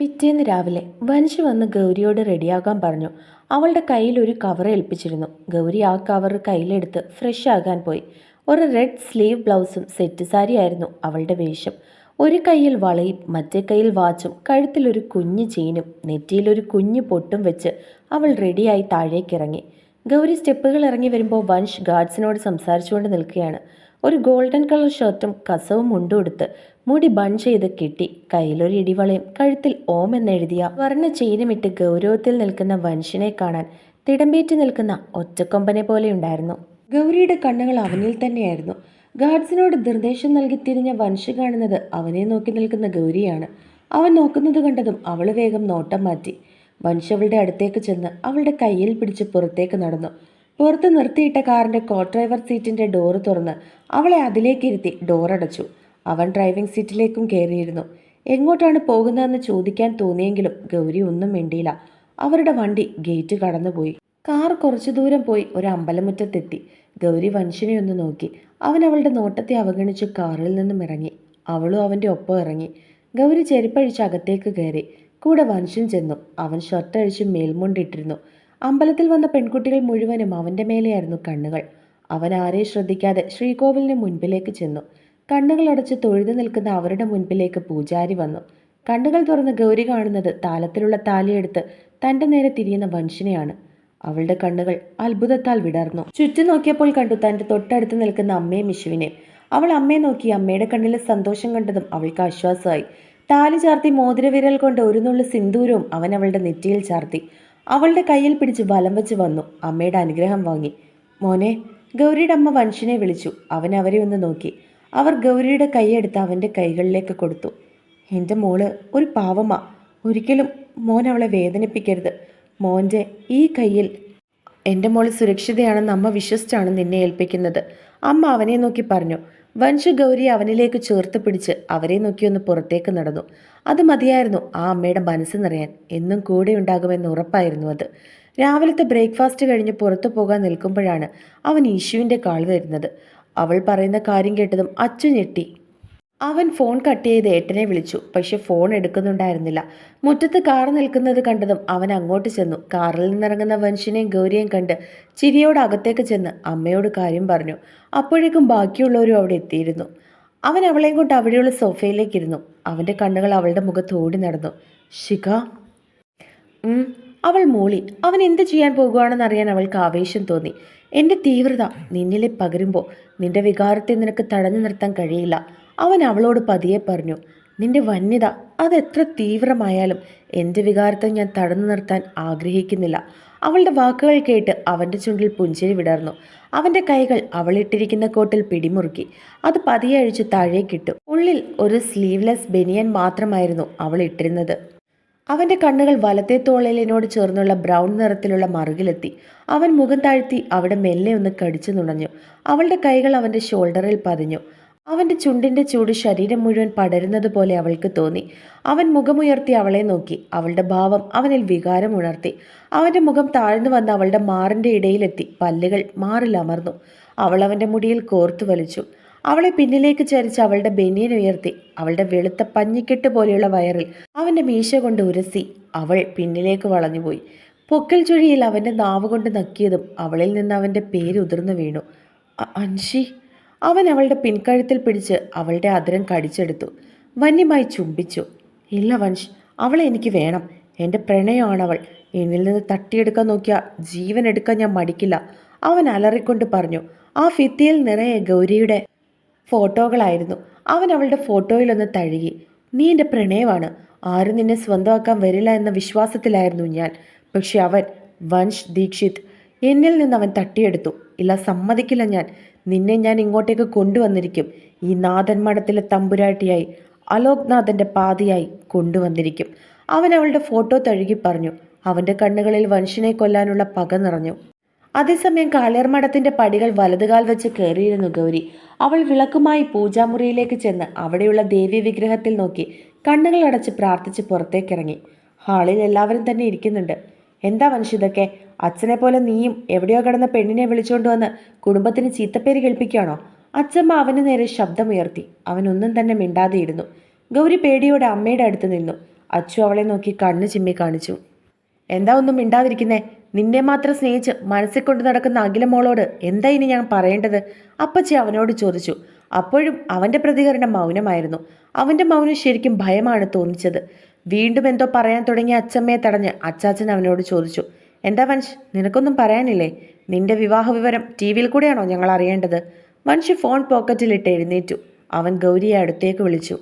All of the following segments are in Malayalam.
പിറ്റേന്ന് രാവിലെ വനിഷ് വന്ന് ഗൗരിയോട് റെഡിയാകാൻ പറഞ്ഞു. അവളുടെ കയ്യിൽ ഒരു കവർ ഏൽപ്പിച്ചിരുന്നു. ഗൗരി ആ കവർ കയ്യിലെടുത്ത് ഫ്രഷ് ആകാൻ പോയി. ഒരു റെഡ് സ്ലീവ് ബ്ലൗസും സെറ്റ് സാരിയായിരുന്നു അവളുടെ വേഷം. ഒരു കയ്യിൽ വളയും മറ്റേ കയ്യിൽ വാച്ചും കഴുത്തിലൊരു കുഞ്ഞു ചെയിനും നെറ്റിയിലൊരു കുഞ്ഞു പൊട്ടും വെച്ച് അവൾ റെഡിയായി താഴേക്കിറങ്ങി ഗൗരി സ്റ്റെപ്പുകൾ ഇറങ്ങി വരുമ്പോൾ വൻഷ് ഗാർഡ്സിനോട് സംസാരിച്ചുകൊണ്ട് നിൽക്കുകയാണ്. ഒരു ഗോൾഡൻ കളർ ഷർട്ടും കസവും മുണ്ടും എടുത്ത് മുടി ബൺ ചെയ്ത് കെട്ടി കയ്യിലൊരു ഇടിവളയും കഴുത്തിൽ ഓം എന്നെഴുതിയ വർണ ചെയിനുമിട്ട് ഗൗരവത്തിൽ നിൽക്കുന്ന വൻഷിനെ കാണാൻ തിടമ്പേറ്റ് നിൽക്കുന്ന ഒറ്റക്കൊമ്പനെ പോലെയുണ്ടായിരുന്നു ഗൗരിയുടെ കണ്ണുകൾ അവനിൽ തന്നെയായിരുന്നു. ഗാർഡ്സിനോട് നിർദ്ദേശം നൽകി തിരിഞ്ഞ വൻഷ് കാണുന്നത് അവനെ നോക്കി നിൽക്കുന്ന ഗൗരിയാണ്. അവൻ നോക്കുന്നത് കണ്ടതും അവൾ വേഗം നോട്ടം മാറ്റി. വൻഷ് അവളുടെ അടുത്തേക്ക് ചെന്ന് അവളുടെ കയ്യിൽ പിടിച്ച് പുറത്തേക്ക് നടന്നു. പുറത്ത് നിർത്തിയിട്ട കാറിന്റെ കോ ഡ്രൈവർ സീറ്റിന്റെ ഡോറ് തുറന്ന് അവളെ അതിലേക്കിരുത്തി ഡോറടച്ചു അവൻ ഡ്രൈവിംഗ് സീറ്റിലേക്കും കയറിയിരുന്നു. എങ്ങോട്ടാണ് പോകുന്നതെന്ന് ചോദിക്കാൻ തോന്നിയെങ്കിലും ഗൗരി ഒന്നും മിണ്ടിയില്ല. അവരുടെ വണ്ടി ഗേറ്റ് കടന്നുപോയി. കാർ കുറച്ചു ദൂരം പോയി ഒരു അമ്പലമുറ്റത്തെത്തി. ഗൗരി വൻഷിനെ ഒന്ന് നോക്കി. അവൻ അവളുടെ നോട്ടത്തെ അവഗണിച്ച് കാറിൽ നിന്നും ഇറങ്ങി. അവളും അവന്റെ ഒപ്പം ഇറങ്ങി. ഗൗരി ചെരുപ്പഴിച്ച് അകത്തേക്ക് കയറി. കൂടെ വൻഷൻ ചെന്നു. അവൻ ഷർട്ടഴിച്ച് മേൽമുണ്ടിട്ടിരുന്നു. അമ്പലത്തിൽ വന്ന പെൺകുട്ടികൾ മുഴുവനും അവന്റെ മേലെയായിരുന്നു കണ്ണുകൾ. അവൻ ആരെ ശ്രദ്ധിക്കാതെ ശ്രീകോവിലിന് മുൻപിലേക്ക് ചെന്നു. കണ്ണുകൾ അടച്ച് തൊഴുതു നിൽക്കുന്ന അവരുടെ മുൻപിലേക്ക് പൂജാരി വന്നു. കണ്ണുകൾ തുറന്ന് ഗൗരി കാണുന്നത് താലത്തിലുള്ള താലിയെടുത്ത് തന്റെ നേരെ തിരിയുന്ന വൻഷിനെയാണ് അവളുടെ കണ്ണുകൾ അത്ഭുതത്താൽ വിടർന്നു. ചുറ്റും നോക്കിയപ്പോൾ കണ്ടു തന്റെ തൊട്ടടുത്ത് നിൽക്കുന്ന അമ്മയും മിഷുവിനെ അവൾ അമ്മയെ നോക്കി അമ്മയുടെ കണ്ണിലെ സന്തോഷം കണ്ടതും അവൾക്ക് ആശ്വാസമായി. താലി ചാർത്തി മോതിരവിരൽ കൊണ്ട് ഒരു നുള്ളു സിന്ദൂരവും അവൻ അവളുടെ നെറ്റിയിൽ ചാർത്തി. അവളുടെ കയ്യിൽ പിടിച്ച് വലം വെച്ച് വന്നു. അമ്മയുടെ അനുഗ്രഹം വാങ്ങി. മോനെ ഗൗരിയുടെ അമ്മ വൻഷിനെ വിളിച്ചു. അവൻ അവരെ ഒന്ന് നോക്കി. അവർ ഗൗരിയുടെ കൈയെടുത്ത് അവന്റെ കൈകളിലേക്ക് കൊടുത്തു. എന്റെ മോൾ ഒരു പാവമാ. ഒരിക്കലും മോൻ അവളെ വേദനിപ്പിക്കരുത്. മോന്റെ ഈ കയ്യിൽ എന്റെ മോൾ സുരക്ഷിതയാണെന്ന് അമ്മ വിശ്വസിച്ചാണ് നിന്നെ ഏൽപ്പിക്കുന്നത്. അമ്മ അവനെ നോക്കി പറഞ്ഞു. വൻഷ ഗൗരി അവനിലേക്ക് ചേർത്ത് പിടിച്ച് അവരെ നോക്കി ഒന്ന് പുറത്തേക്ക് നടന്നു. അത് മതിയായിരുന്നു ആ അമ്മയുടെ മനസ്സ് നിറയാൻ എന്നും കൂടെ ഉണ്ടാകുമെന്ന് ഉറപ്പായിരുന്നു അത്. രാവിലത്തെ ബ്രേക്ക്ഫാസ്റ്റ് കഴിഞ്ഞ് പുറത്തു പോകാൻ നിൽക്കുമ്പോഴാണ് അവൻ ഈശുവിന്റെ കാൾ വരുന്നത്. അവൾ പറയുന്ന കാര്യം കേട്ടതും അച്ചു ഞെട്ടി. അവൻ ഫോൺ കട്ട് ചെയ്ത് ഏട്ടനെ വിളിച്ചു. പക്ഷെ ഫോൺ എടുക്കുന്നുണ്ടായിരുന്നില്ല. മുറ്റത്ത് കാർ നിൽക്കുന്നത് കണ്ടതും അവൻ അങ്ങോട്ട് ചെന്നു. കാറിൽ നിന്നിറങ്ങുന്ന വൻഷിനെയും ഗൗരിയെയും കണ്ട് ചിരിയോട് അകത്തേക്ക് ചെന്ന് അമ്മയോട് കാര്യം പറഞ്ഞു. അപ്പോഴേക്കും ബാക്കിയുള്ളവരും അവിടെ എത്തിയിരുന്നു. അവൻ അവളെയും കൊണ്ട് അവിടെയുള്ള സോഫയിലേക്ക് ഇരുന്നു. അവന്റെ കണ്ണുകൾ അവളുടെ മുഖത്ത് ഓടി നടന്നു. ശിഖ. അവൾ മൂളി. അവൻ എന്ത് ചെയ്യാൻ പോകുകയാണെന്ന് അറിയാൻ അവൾക്ക് ആവേശം തോന്നി. എന്റെ തീവ്രത നിന്നിലെ പകരുമ്പോൾ നിന്റെ വികാരത്തെ നിനക്ക് തടഞ്ഞു നിർത്താൻ കഴിയില്ല. അവൻ അവളോട് പതിയെ പറഞ്ഞു നിന്റെ വന്യത അതെത്ര തീവ്രമായാലും എന്റെ വികാരത്തെ ഞാൻ തടഞ്ഞു നിർത്താൻ ആഗ്രഹിക്കുന്നില്ല. അവളുടെ വാക്കുകൾ കേട്ട് അവന്റെ ചുണ്ടിൽ പുഞ്ചിരി വിടർന്നു. അവന്റെ കൈകൾ അവളിട്ടിരിക്കുന്ന കോട്ടിൽ പിടിമുറുക്കി. അത് പതിയെ താഴേക്കിട്ടു ഉള്ളിൽ ഒരു സ്ലീവ്ലെസ് ബെനിയൻ മാത്രമായിരുന്നു അവൾ ഇട്ടിരുന്നത്. അവന്റെ കണ്ണുകൾ വലത്തെ തോളലിനോട് ചേർന്നുള്ള ബ്രൗൺ നിറത്തിലുള്ള മറുകിലെത്തി. അവൻ മുഖം താഴ്ത്തി അവിടെ മെല്ലെ ഒന്ന് കടിച്ചു നുണഞ്ഞു. അവളുടെ കൈകൾ അവന്റെ ഷോൾഡറിൽ പതിഞ്ഞു. അവന്റെ ചുണ്ടിന്റെ ചൂട് ശരീരം മുഴുവൻ പടരുന്നത് പോലെ അവൾക്ക് തോന്നി. അവൻ മുഖമുയർത്തി അവളെ നോക്കി. അവളുടെ ഭാവം അവനിൽ വികാരം ഉണർത്തി. അവന്റെ മുഖം താഴ്ന്നു വന്ന് അവളുടെ മാറിന്റെ ഇടയിലെത്തി. പല്ലുകൾ മാറിൽ അമർന്നു അവൾ അവന്റെ മുടിയിൽ കോർത്തു വലിച്ചു. അവളെ പിന്നിലേക്ക് ചരിച്ച് അവളുടെ ബനിയൻ ഉയർത്തി. അവളുടെ വെളുത്ത പഞ്ഞിക്കെട്ട് പോലെയുള്ള വയറിൽ അവന്റെ മീശ കൊണ്ട് ഉരസി. അവൾ പിന്നിലേക്ക് വളഞ്ഞുപോയി. പൊക്കൽ ചുഴിയിൽ അവന്റെ നാവ് കൊണ്ട് നക്കിയതും അവളിൽ നിന്ന് അവന്റെ പേര് ഉതിർന്നു വീണു. അൻഷി? അവൻ അവളുടെ പിൻകഴുത്തിൽ പിടിച്ച് അവളുടെ അതിരം കടിച്ചെടുത്തു. വന്യമായി ചുംബിച്ചു. ഇല്ല വൻഷ് അവളെ എനിക്ക് വേണം. എന്റെ പ്രണയമാണവൾ. എന്നിൽ നിന്ന് തട്ടിയെടുക്കാൻ നോക്കിയാൽ ജീവൻ എടുക്കാൻ ഞാൻ മടിക്കില്ല. അവൻ അലറിക്കൊണ്ട് പറഞ്ഞു ആ ഫിത്തിയിൽ നിറയെ ഗൗരിയുടെ ഫോട്ടോകളായിരുന്നു. അവൻ അവളുടെ ഫോട്ടോയിലൊന്ന് തഴുകി. നീ എന്റെ പ്രണയമാണ്. ആരും നിന്നെ സ്വന്തമാക്കാൻ വരില്ല എന്ന വിശ്വാസത്തിലായിരുന്നു ഞാൻ. പക്ഷെ അവൻ വൻഷ് ദീക്ഷിത് എന്നിൽ നിന്ന് അവൻ തട്ടിയെടുത്തു. ഇല്ല സമ്മതിക്കില്ല ഞാൻ. നിന്നെ ഞാൻ ഇങ്ങോട്ടേക്ക് കൊണ്ടുവന്നിരിക്കും. ഈ നാഥൻ മഠത്തിലെ തമ്പുരാട്ടിയായി അലോക്നാഥന്റെ പാതിയായി കൊണ്ടുവന്നിരിക്കും. അവൻ അവളുടെ ഫോട്ടോ തഴുകി പറഞ്ഞു. അവന്റെ കണ്ണുകളിൽ വൻഷിനെ കൊല്ലാനുള്ള പക നിറഞ്ഞു. അതേസമയം കാളിയർ മഠത്തിന്റെ പടികൾ വലതുകാൽ വെച്ച് കയറിയിരുന്നു ഗൗരി. അവൾ വിളക്കുമായി പൂജാമുറിയിലേക്ക് ചെന്ന് അവിടെയുള്ള ദേവി വിഗ്രഹത്തിൽ നോക്കി കണ്ണുകൾ അടച്ച് പ്രാർത്ഥിച്ച് പുറത്തേക്കിറങ്ങി. ഹാളിൽ എല്ലാവരും തന്നെ ഇരിക്കുന്നുണ്ട്. എന്താ മനുഷ്യതൊക്കെ? അച്ഛനെ പോലെ നീയും എവിടെയോ കിടന്ന പെണ്ണിനെ വിളിച്ചുകൊണ്ട് വന്ന് കുടുംബത്തിന് ചീത്തപ്പേര് കേൾപ്പിക്കുകയാണോ? അച്ഛമ്മ അവന് നേരെ ശബ്ദമുയർത്തി. അവനൊന്നും തന്നെ മിണ്ടാതെയിരുന്നു. ഗൗരി പേടിയോടെ അമ്മയുടെ അടുത്ത് നിന്നു. അച്ചു അവളെ നോക്കി കണ്ണു ചിമ്മി കാണിച്ചു. എന്താ ഒന്നും മിണ്ടാതിരിക്കുന്നേ? നിന്നെ മാത്രം സ്നേഹിച്ച് മനസ്സിൽ കൊണ്ട് നടക്കുന്ന അഖിലമോളോട് എന്താ ഇനി ഞാൻ പറയേണ്ടത്? അപ്പച്ചി അവനോട് ചോദിച്ചു. അപ്പോഴും അവന്റെ പ്രതികരണം മൗനമായിരുന്നു. അവന്റെ മൗനം ശരിക്കും ഭയമാണ് തോന്നിച്ചത്. വീണ്ടും എന്തോ പറയാൻ തുടങ്ങിയ അച്ചമ്മയെ തടഞ്ഞ് അച്ചാച്ചൻ അവനോട് ചോദിച്ചു. എന്താ വൻഷ്? നിനക്കൊന്നും പറയാനില്ലേ? നിന്റെ വിവാഹ വിവരം ടി വിയിൽ കൂടെയാണോ ഞങ്ങൾ അറിയേണ്ടത്? വൻഷ് ഫോൺ പോക്കറ്റിലിട്ട് എഴുന്നേറ്റു. അവൻ ഗൗരിയെ അടുത്തേക്ക് വിളിച്ചു.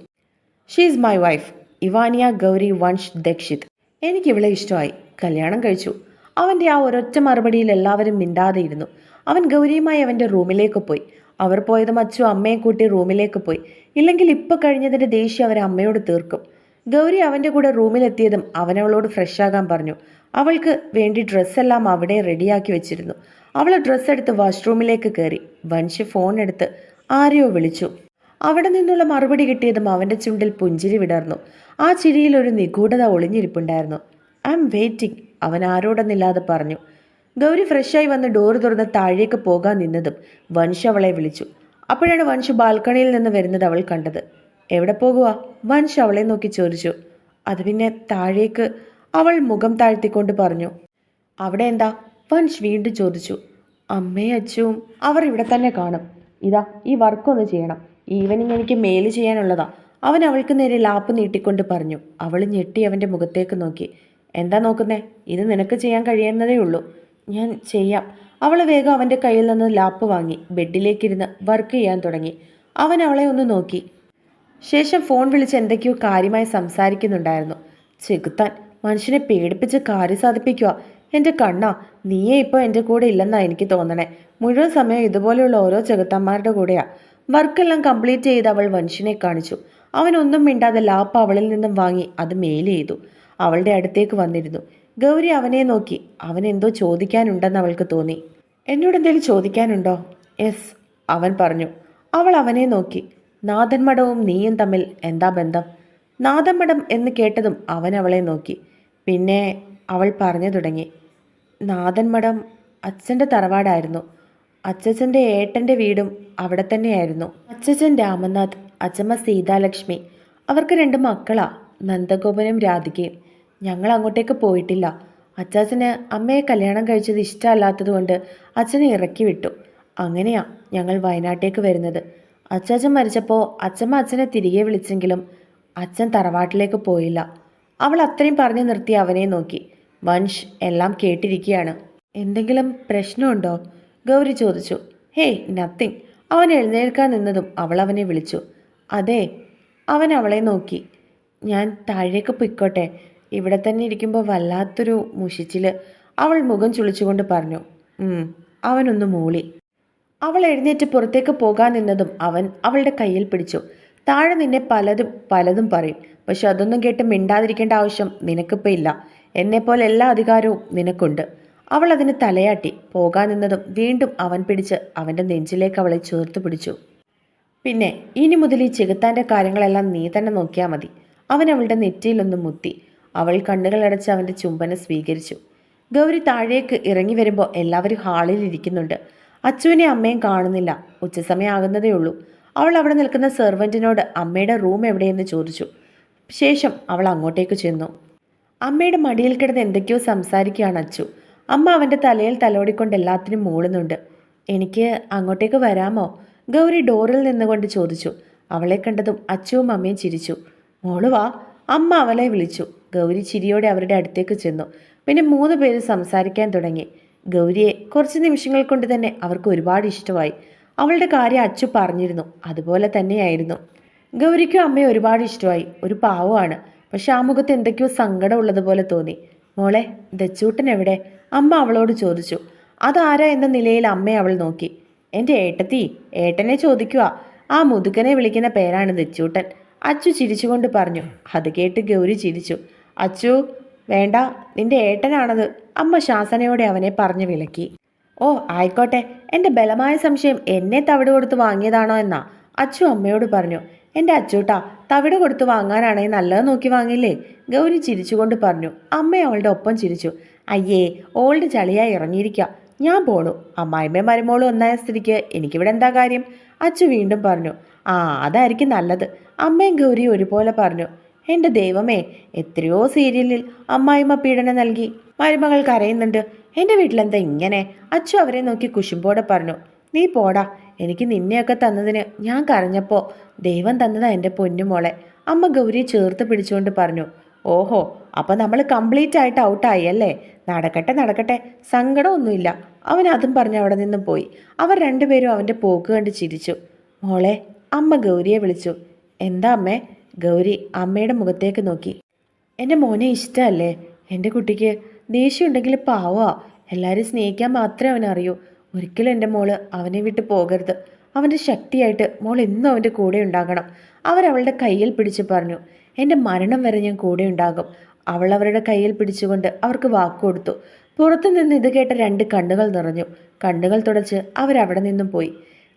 She's my wife Ivania Gauri Vansh Dakshith. എനിക്ക് ഇവളെ ഇഷ്ടമായി. കല്യാണം കഴിച്ചു. അവന്റെ ആ ഒരൊറ്റ മറുപടിയിൽ എല്ലാവരും മിണ്ടാതെ ഇരുന്നു. അവൻ ഗൗരിയുമായി അവന്റെ റൂമിലേക്ക് പോയി. അവർ പോയത് മച്ചു അമ്മയെ കൂട്ടി റൂമിലേക്ക് പോയി. ഇല്ലെങ്കിൽ ഇപ്പോൾ കഴിഞ്ഞതിന്റെ ദേഷ്യം അവരെ അമ്മയോട് തീർക്കും. ഗൗരി അവന്റെ കൂടെ റൂമിലെത്തിയതും അവനവളോട് ഫ്രഷാകാൻ പറഞ്ഞു. അവൾക്ക് വേണ്ടി ഡ്രസ്സെല്ലാം അവിടെ റെഡിയാക്കി വെച്ചിരുന്നു. അവൾ ഡ്രസ്സ് എടുത്ത് വാഷ്റൂമിലേക്ക് കയറി. വൻഷ് ഫോൺ എടുത്ത് ആരെയോ വിളിച്ചു. അവിടെ നിന്നുള്ള മറുപടി കിട്ടിയതും അവന്റെ ചുണ്ടിൽ പുഞ്ചിരി വിടർന്നു. ആ ചിരിയിൽ ഒരു നിഗൂഢത ഒളിഞ്ഞിരിപ്പുണ്ടായിരുന്നു. ഐ എം വെയിറ്റിംഗ് അവൻ ആരോടെന്നില്ലാതെ പറഞ്ഞു. ഗൗരി ഫ്രഷായി വന്ന് ഡോറ് തുറന്ന് താഴേക്ക് പോകാൻ നിന്നതും വൻഷ് അവളെ വിളിച്ചു. അപ്പോഴാണ് വൻഷ് ബാൽക്കണിയിൽ നിന്ന് വരുന്നത് അവൾ കണ്ടത്. എവിടെ പോകുക വൻഷ് അവളെ നോക്കി ചോദിച്ചു. അത് പിന്നെ താഴേക്ക് അവൾ മുഖം താഴ്ത്തിക്കൊണ്ട് പറഞ്ഞു അവിടെ എന്താ? വൻഷ് വീണ്ടും ചോദിച്ചു അമ്മയും അച്ഛവും അവർ ഇവിടെ തന്നെ കാണും. ഇതാ ഈ വർക്കൊന്ന് ചെയ്യണം. ഈവനിങ് എനിക്ക് മെയിൽ ചെയ്യാനുള്ളതാ. അവൻ അവൾക്ക് നേരെ ലാപ്പ് നീട്ടിക്കൊണ്ട് പറഞ്ഞു അവൾ ഞെട്ടി അവന്റെ മുഖത്തേക്ക് നോക്കി. എന്താ നോക്കുന്നേ? ഇത് നിനക്ക് ചെയ്യാൻ കഴിയുന്നതേ ഉള്ളൂ. ഞാൻ ചെയ്യാം. അവൾ വേഗം അവന്റെ കയ്യിൽ നിന്ന് ലാപ്പ് വാങ്ങി ബെഡിലേക്കിരുന്ന് വർക്ക് ചെയ്യാൻ തുടങ്ങി. അവൻ അവളെ ഒന്ന് നോക്കി. ശേഷം ഫോൺ വിളിച്ച് എന്തൊക്കെയോ കാര്യമായി സംസാരിക്കുന്നുണ്ടായിരുന്നു. ചെകുത്താൻ മനുഷ്യനെ പേടിപ്പിച്ച് കാര്യം സാധിപ്പിക്കുക. എന്റെ കണ്ണാ നീയേ ഇപ്പോൾ എന്റെ കൂടെ ഇല്ലെന്നാ എനിക്ക് തോന്നണേ. മുഴുവൻ സമയം ഇതുപോലെയുള്ള ഓരോ ചെകുത്താന്മാരുടെ കൂടെയാ. വർക്കെല്ലാം കംപ്ലീറ്റ് ചെയ്ത് അവൾ വൻഷിനെ കാണിച്ചു. അവനൊന്നും മിണ്ടാതെ ലാപ്പ് അവളിൽ നിന്നും വാങ്ങി അത് മെയിൽ ചെയ്തു. അവളുടെ അടുത്തേക്ക് വന്നിരുന്നു. ഗൗരി അവനെ നോക്കി. അവൻ എന്തോ ചോദിക്കാനുണ്ടെന്ന് അവൾക്ക് തോന്നി. എന്നോട് എന്തെങ്കിലും ചോദിക്കാനുണ്ടോ? യെസ് അവൻ പറഞ്ഞു. അവൾ അവനെ നോക്കി. നാഥൻ മഠവും നീയും തമ്മിൽ എന്താ ബന്ധം? നാഥൻ എന്ന് കേട്ടതും അവൻ അവളെ നോക്കി. പിന്നെ അവൾ പറഞ്ഞു തുടങ്ങി. നാഥൻ മഠം അച്ഛന്റെ തറവാടായിരുന്നു. അച്ഛച്ചന്റെ ഏട്ടന്റെ വീടും അവിടെ തന്നെയായിരുന്നു. അച്ഛച്ചൻ രാമനാഥ് അച്ഛമ്മ സീതാലക്ഷ്മി. അവർക്ക് രണ്ട് മക്കളാ നന്ദഗോപനും രാധികയും. ഞങ്ങൾ അങ്ങോട്ടേക്ക് പോയിട്ടില്ല. അച്ചാച്ചന് അമ്മയെ കല്യാണം കഴിച്ചത് ഇഷ്ടമല്ലാത്തതുകൊണ്ട് അച്ഛനെ ഇറക്കി വിട്ടു. അങ്ങനെയാ ഞങ്ങൾ വയനാട്ടേക്ക് വരുന്നത്. അച്ചാച്ചൻ മരിച്ചപ്പോൾ അച്ഛമ്മ അച്ഛനെ തിരികെ വിളിച്ചെങ്കിലും അച്ഛൻ തറവാട്ടിലേക്ക് പോയില്ല. അവൾ അത്രയും പറഞ്ഞു നിർത്തി അവനെ നോക്കി. വൻഷ് എല്ലാം കേട്ടിരിക്കുകയാണ്. എന്തെങ്കിലും പ്രശ്നമുണ്ടോ? ഗൗരി ചോദിച്ചു. ഹേയ് നത്തിങ് അവൻ എഴുന്നേൽക്കാൻ നിന്നതും അവൾ അവനെ വിളിച്ചു. അതെ അവൻ അവളെ നോക്കി. ഞാൻ താഴേക്ക് പൊയ്ക്കോട്ടെ. ഇവിടെ തന്നെ ഇരിക്കുമ്പോൾ വല്ലാത്തൊരു മുഷിച്ചിൽ അവൾ മുഖം ചുളിച്ചുകൊണ്ട് പറഞ്ഞു. അവനൊന്ന് മൂളി. അവൾ എഴുന്നേറ്റ് പുറത്തേക്ക് പോകാൻ നിന്നതും അവൻ അവളുടെ കയ്യിൽ പിടിച്ചു. താഴെ നിന്നെ പലതും പലതും പറയും. പക്ഷെ അതൊന്നും കേട്ട് മിണ്ടാതിരിക്കേണ്ട ആവശ്യം നിനക്കിപ്പോൾ ഇല്ല. എന്നെപ്പോലെ എല്ലാ അധികാരവും നിനക്കുണ്ട്. അവൾ അതിന് തലയാട്ടി. പോകാൻ നിന്നതും വീണ്ടും അവൻ പിടിച്ച് അവന്റെ നെഞ്ചിലേക്ക് അവളെ ചേർത്ത് പിടിച്ചു. പിന്നെ ഇനി മുതൽ ഈ ചെകുത്താന്റെ കാര്യങ്ങളെല്ലാം നീ തന്നെ നോക്കിയാൽ മതി. അവൻ അവളുടെ നെറ്റിയിലൊന്ന് മുത്തി. അവൾ കണ്ണുകളടച്ച് അവന്റെ ചുംബനം സ്വീകരിച്ചു. ഗൗരി താഴേക്ക് ഇറങ്ങി വരുമ്പോൾ എല്ലാവരും ഹാളിൽ ഇരിക്കുന്നുണ്ട്. അച്ചുവിനെ അമ്മയും കാണുന്നില്ല. ഉച്ചസമയം ആകുന്നതേ ഉള്ളൂ അവൾ അവിടെ നിൽക്കുന്ന സെർവന്റിനോട് അമ്മയുടെ റൂം എവിടെയെന്ന് ചോദിച്ചു. ശേഷം അവൾ അങ്ങോട്ടേക്ക് ചെന്നു. അമ്മയുടെ മടിയിൽ കിടന്ന് എന്തൊക്കെയോ സംസാരിക്കുകയാണ് അച്ചു. അമ്മ അവന്റെ തലയിൽ തലോടിക്കൊണ്ട് എല്ലാത്തിനും മൂളുന്നുണ്ട്. എനിക്ക് അങ്ങോട്ടേക്ക് വരാമോ? ഗൗരി ഡോറിൽ നിന്നുകൊണ്ട് ചോദിച്ചു. അവളെ കണ്ടതും അച്ചുവും അമ്മയും ചിരിച്ചു. മോൾ വാ. അമ്മ അവളെ വിളിച്ചു. ഗൗരി ചിരിയോടെ അവരുടെ അടുത്തേക്ക് ചെന്നു. പിന്നെ മൂന്ന് പേര് സംസാരിക്കാൻ തുടങ്ങി. ഗൗരിയെ കുറച്ച് നിമിഷങ്ങൾ കൊണ്ട് തന്നെ അവർക്ക് ഒരുപാട് ഇഷ്ടമായി. അവളുടെ കാര്യം അച്ചു പറഞ്ഞിരുന്നു. അതുപോലെ തന്നെയായിരുന്നു. ഗൗരിക്കും അമ്മയെ ഒരുപാട് ഇഷ്ടമായി. ഒരു പാവമാണ്. പക്ഷെ ആ മുഖത്ത് എന്തൊക്കെയോ സങ്കടം ഉള്ളതുപോലെ തോന്നി. മോളെ ദച്ചൂട്ടൻ എവിടെ? അമ്മ അവളോട് ചോദിച്ചു. അതാരാ എന്ന നിലയിൽ അമ്മയെ അവൾ നോക്കി. എന്റെ ഏട്ടത്തി ഏട്ടനെ ചോദിക്കുക. ആ മുതുകനെ വിളിക്കുന്ന പേരാണ് ദച്ചൂട്ടൻ. അച്ചു ചിരിച്ചുകൊണ്ട് പറഞ്ഞു. അത് കേട്ട് ഗൗരി ചിരിച്ചു. അച്ചു വേണ്ട നിന്റെ ഏട്ടനാണത്. അമ്മ ശാസനയോടെ അവനെ പറഞ്ഞു വിലക്കി. ഓ ആയിക്കോട്ടെ. എന്റെ ബലമായ സംശയം എന്നെ തവിട് കൊടുത്ത് വാങ്ങിയതാണോ എന്നാ അച്ചു അമ്മയോട് പറഞ്ഞു. എന്റെ അച്ചൂട്ടാ തവിട് കൊടുത്ത് വാങ്ങാനാണെങ്കിൽ നല്ലത് നോക്കി വാങ്ങില്ലേ? ഗൗരി ചിരിച്ചുകൊണ്ട് പറഞ്ഞു. അമ്മ അവളുടെ ഒപ്പം ചിരിച്ചു. അയ്യേ ഓൾഡ് ചളിയായി ഇറങ്ങിയിരിക്കുക ഞാൻ പോണു. അമ്മായിമ്മയും മരുമോളും ഒന്നായ സ്ഥിതിക്ക് എനിക്കിവിടെ എന്താ കാര്യം? അച്ചു വീണ്ടും പറഞ്ഞു. ആ അതായിരിക്കും നല്ലത്. അമ്മയും ഗൗരിയും ഒരുപോലെ പറഞ്ഞു. എന്റെ ദൈവമേ എത്രയോ സീരിയലിൽ അമ്മായിമ്മ പീഡനം നൽകി. മരുമകൾ കരയുന്നുണ്ട്. എന്റെ വീട്ടിലെന്താ ഇങ്ങനെ? അച്ചു അവരെ നോക്കി കുശുമ്പോടെ പറഞ്ഞു നീ പോടാ എനിക്ക് നിന്നെയൊക്കെ തന്നതിന് ഞാൻ കരഞ്ഞപ്പോൾ ദൈവം തന്നതാ എന്റെ പൊന്നുമോളെ അമ്മ ഗൗരി ചേർത്ത് പിടിച്ചുകൊണ്ട് പറഞ്ഞു ഓഹോ അപ്പം നമ്മൾ കംപ്ലീറ്റ് ആയിട്ട് ഔട്ടായി അല്ലേ? നടക്കട്ടെ നടക്കട്ടെ സങ്കടമൊന്നുമില്ല. അവൻ അതും പറഞ്ഞ് അവിടെ നിന്നും പോയി. അവർ രണ്ടുപേരും അവന്റെ പോക്ക് കണ്ട് ചിരിച്ചു. മോളെ അമ്മ ഗൗരിയെ വിളിച്ചു. എന്താ അമ്മേ? ഗൗരി അമ്മയുടെ മുഖത്തേക്ക് നോക്കി. എന്റെ മോനെ ഇഷ്ടമല്ലേ? എന്റെ കുട്ടിക്ക് ദേഷ്യം ഉണ്ടെങ്കിൽ പാവാ. എല്ലാവരും സ്നേഹിക്കാൻ മാത്രമേ അവനറിയൂ. ഒരിക്കലും എന്റെ മോൾ അവനെ വിട്ട് പോകരുത്. അവന്റെ ശക്തിയായിട്ട് മോൾ എന്നും അവന്റെ കൂടെ ഉണ്ടാകണം. അവരവളുടെ കയ്യിൽ പിടിച്ച് പറഞ്ഞു എന്റെ മരണം വരെ ഞാൻ കൂടെ ഉണ്ടാകും. അവൾ അവരുടെ കയ്യിൽ പിടിച്ചുകൊണ്ട് അവർക്ക് വാക്കുകൊടുത്തു പുറത്തു നിന്ന് ഇത് കേട്ട രണ്ട് കണ്ണുകൾ നിറഞ്ഞു. കണ്ണുകൾ തുടച്ച് അവരവിടെ നിന്നും പോയി.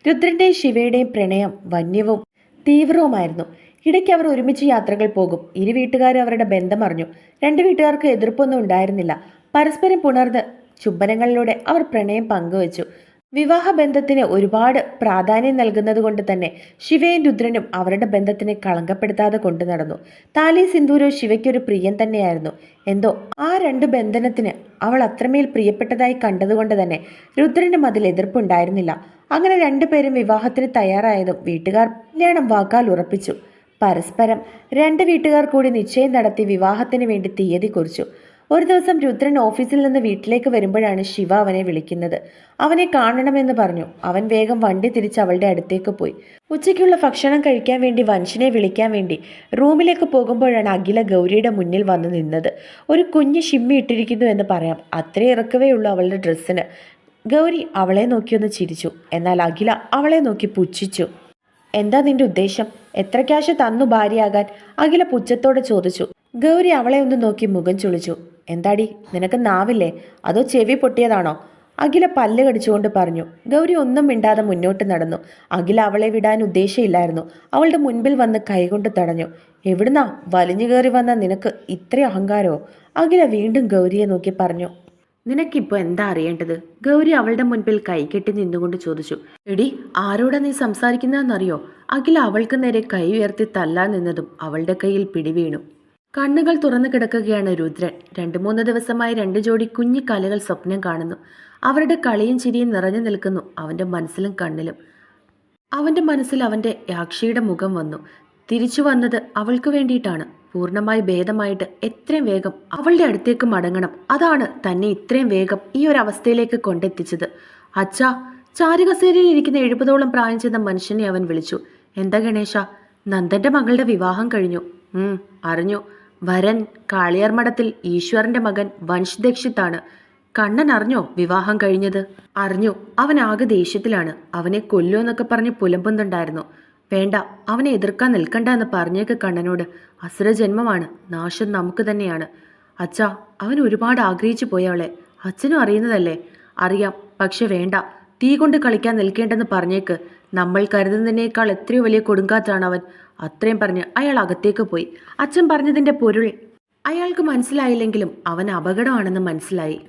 രുദ്രന്റെയും ശിവയുടെയും പ്രണയം വന്യവും തീവ്രവുമായിരുന്നു. ഇടയ്ക്ക് അവർ ഒരുമിച്ച് യാത്രകൾ പോകും. ഇരു വീട്ടുകാരും അവരുടെ ബന്ധം അറിഞ്ഞു. രണ്ട് വീട്ടുകാർക്ക് എതിർപ്പൊന്നും ഉണ്ടായിരുന്നില്ല. പരസ്പരം പുണർന്ന് ചുംബനങ്ങളിലൂടെ അവർ പ്രണയം പങ്കുവച്ചു. വിവാഹ ബന്ധത്തിന് ഒരുപാട് പ്രാധാന്യം നൽകുന്നത് കൊണ്ട് തന്നെ ശിവയും രുദ്രനും അവരുടെ ബന്ധത്തിനെ കളങ്കപ്പെടുത്താതെ കൊണ്ടു നടന്നു. താലി സിന്ദൂരോ ശിവയ്ക്കൊരു പ്രിയൻ തന്നെയായിരുന്നു. എന്തോ ആ രണ്ട് ബന്ധനത്തിന് അവൾ അത്രമേൽ പ്രിയപ്പെട്ടതായി കണ്ടതുകൊണ്ട് തന്നെ രുദ്രനും അതിൽ എതിർപ്പുണ്ടായിരുന്നില്ല. അങ്ങനെ രണ്ടുപേരും വിവാഹത്തിന് തയ്യാറായതും വീട്ടുകാർ കല്യാണം വാക്കാൽ ഉറപ്പിച്ചു. പരസ്പരം രണ്ട് വീട്ടുകാർ കൂടി നിശ്ചയം നടത്തി വിവാഹത്തിന് വേണ്ടി തീയതി കുറിച്ചു. ഒരു ദിവസം രുദ്രൻ ഓഫീസിൽ നിന്ന് വീട്ടിലേക്ക് വരുമ്പോഴാണ് ശിവ അവനെ വിളിക്കുന്നത്. അവനെ കാണണമെന്ന് പറഞ്ഞു. അവൻ വേഗം വണ്ടി തിരിച്ച് അവളുടെ അടുത്തേക്ക് പോയി. ഉച്ചയ്ക്കുള്ള ഭക്ഷണം കഴിക്കാൻ വേണ്ടി വൻഷിനെ വിളിക്കാൻ വേണ്ടി റൂമിലേക്ക് പോകുമ്പോഴാണ് അഖില ഗൗരിയുടെ മുന്നിൽ വന്ന് നിന്നത്. ഒരു കുഞ്ഞ് ഷിമ്മി ഇട്ടിരിക്കുന്നു എന്ന് പറയാം. അത്രേ ഇറക്കവേ ഉള്ളൂ അവളുടെ ഡ്രസ്സിന്. ഗൗരി അവളെ നോക്കിയൊന്ന് ചിരിച്ചു. എന്നാൽ അഖില അവളെ നോക്കി പുച്ഛിച്ചു. എന്താ നിന്റെ ഉദ്ദേശം? എത്ര ക്യാഷ് തന്നു ഭാര്യയാകാൻ? അഖില പുച്ഛത്തോടെ ചോദിച്ചു. ഗൗരി അവളെ ഒന്ന് നോക്കി മുഖം ചുളിച്ചു. എന്താടി നിനക്ക് നാവില്ലേ? അതോ ചെവി പൊട്ടിയതാണോ? അഖില പല്ല് കടിച്ചുകൊണ്ട് പറഞ്ഞു. ഗൗരി ഒന്നും മിണ്ടാതെ മുന്നോട്ട് നടന്നു. അഖില അവളെ വിടാൻ ഉദ്ദേശമില്ലായിരുന്നു അവളുടെ മുൻപിൽ വന്ന് കൈകൊണ്ട് തടഞ്ഞു. എവിടുന്നാ? വലിഞ്ഞു കയറി വന്ന നിനക്ക് ഇത്ര അഹങ്കാരമോ? അഖില വീണ്ടും ഗൗരിയെ നോക്കി പറഞ്ഞു. നിനക്കിപ്പോൾ എന്താ അറിയേണ്ടത്? ഗൗരി അവളുടെ മുൻപിൽ കൈകെട്ടി നിന്നുകൊണ്ട് ചോദിച്ചു. എടി ആരോടാ നീ സംസാരിക്കുന്നതെന്നറിയോ? അഖില അവൾക്ക് നേരെ കൈ ഉയർത്തി തല്ലാൻ നിന്നതും അവളുടെ കയ്യിൽ പിടിവീണു. കണ്ണുകൾ തുറന്നു കിടക്കുകയാണ് രുദ്രൻ. രണ്ടു മൂന്ന് ദിവസമായി രണ്ട് ജോഡി കുഞ്ഞു കലകൾ സ്വപ്നം കാണുന്നു. അവരുടെ കളിയും ചിരിയും നിറഞ്ഞു നിൽക്കുന്നു അവന്റെ മനസ്സിലും കണ്ണിലും. അവന്റെ മനസ്സിൽ അവന്റെ യാക്ഷിയുടെ മുഖം വന്നു. തിരിച്ചു വന്നത് അവൾക്ക് വേണ്ടിയിട്ടാണ്. പൂർണമായി ഭേദമായിട്ട് എത്രയും വേഗം അവളുടെ അടുത്തേക്ക് മടങ്ങണം. അതാണ് തന്നെ ഇത്രയും വേഗം ഈ ഒരു അവസ്ഥയിലേക്ക് കൊണ്ടെത്തിച്ചത്. അച്ഛാ ചാരുകസേരയിൽ ഇരിക്കുന്ന എഴുപതോളം പ്രായം ചെന്ന മനുഷ്യനെ അവൻ വിളിച്ചു. എന്താ ഗണേശ? നന്ദന്റെ മകളുടെ വിവാഹം കഴിഞ്ഞു. ഉം അറിഞ്ഞു. വരൻ കാളിയാർ മഠത്തിൽ ഈശ്വരന്റെ മകൻ വംശ് ദീക്ഷിത്താണ് കണ്ണൻ അറിഞ്ഞോ വിവാഹം കഴിഞ്ഞത്? അറിഞ്ഞു. അവൻ ആകെ ദേഷ്യത്തിലാണ്. അവനെ കൊല്ലുമെന്നൊക്കെ പറഞ്ഞ് പുലമ്പുന്നുണ്ടായിരുന്നു. വേണ്ട അവനെ എതിർക്കാൻ നിൽക്കണ്ട എന്ന് പറഞ്ഞേക്ക് കണ്ണനോട്. അസുരജന്മമാണ് നാശം നമുക്ക് തന്നെയാണ്. അച്ഛാ അവൻ ഒരുപാട് ആഗ്രഹിച്ചു പോയവളെ അച്ഛനും അറിയുന്നതല്ലേ? അറിയാം പക്ഷെ വേണ്ട. തീ കൊണ്ട് കളിക്കാൻ നിൽക്കേണ്ടെന്ന് പറഞ്ഞേക്ക്. നമ്മൾ കരുതുന്നതിനേക്കാൾ എത്രയോ വലിയ കൊടുങ്കാറ്റാണ് അവൻ. അത്രയും പറഞ്ഞ് അയാൾ അകത്തേക്ക് പോയി. അച്ഛൻ പറഞ്ഞതിന്റെ പൊരുൾ അയാൾക്ക് മനസ്സിലായില്ലെങ്കിലും അവൻ അപകടമാണെന്ന് മനസ്സിലായി.